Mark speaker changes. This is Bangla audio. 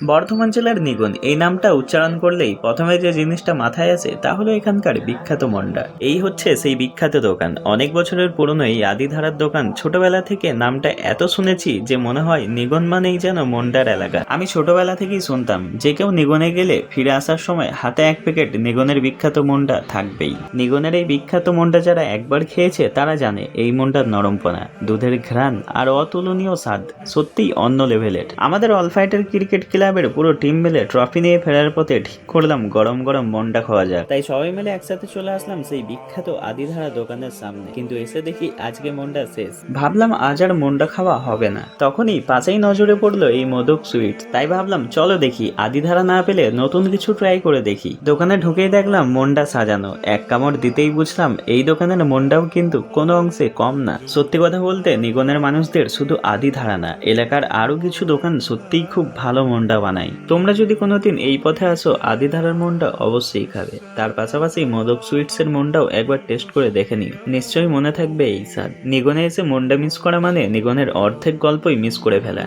Speaker 1: বর্ধমান জেলার নিগন, এই নামটা উচ্চারণ করলেই প্রথমে যে জিনিসটা মাথায় আসে তা হলো এখানকার বিখ্যাত মন্ডা এই হচ্ছে সেই বিখ্যাত দোকান। অনেক বছরের পুরনো এই আদিধারার দোকান ছোটবেলা থেকে নামটা এত শুনেছি যে মনে হয় নিগন মানেই যেন মন্ডার এলাকা। আমি ছোটবেলা থেকেই শুনতাম যে কেউ নিগনে গেলে ফিরে আসার সময় হাতে এক প্যাকেট নিগনের বিখ্যাত মন্ডা থাকবেই। নিগনের এই বিখ্যাত মন্ডা যারা একবার খেয়েছে তারা জানে এই মন্ডার নরমপনা, দুধের ঘ্রাণ আর অতুলনীয় স্বাদ সত্যিই অন্য লেভেলের। আমাদের অলফাইটের ক্রিকেট ক্লাবের পুরো টিম মিলে ট্রফি নিয়ে ফেরার পথে ঠিক করলাম গরম গরম মন্ডা খাওয়া যাক। তাই সবাই মিলে একসাথে চলে আসলাম সেই বিখ্যাত আদিধারা দোকানের সামনে। কিন্তু এসে দেখি আজকে মন্ডা শেষ। ভাবলাম আজ আর মন্ডা খাওয়া হবে না। তখনই পাশেই নজরে পড়ল এই মোদক সুইট তাই ভাবলাম চলো দেখি আদিধারা না পেলে নতুন কিছু ট্রাই করে দেখি। দোকানে ঢুকেই দেখলাম মন্ডা সাজানো। এক কামড় দিতেই বুঝলাম এই দোকানের মন্ডাও কিন্তু কোনো অংশে কম না। সত্যি কথা বলতে নিগনের মানুষদের শুধু আদি ধারা না এলাকার আরও কিছু দোকান সত্যিই খুব ভালো মন্ডা বানায় তোমরা যদি কোনোদিন এই পথে আসো আদি ধারার মন্ডা অবশ্যই খাবে। তার পাশাপাশি মদক সুইটস এর মন্ডাও একবার টেস্ট করে দেখে নিও। নিশ্চয়ই মনে থাকবে এই স্বাদ। নিগনে এসে মুন্ডা মিস করা মানে নিগনের অর্ধেক গল্পই মিস করে ফেলা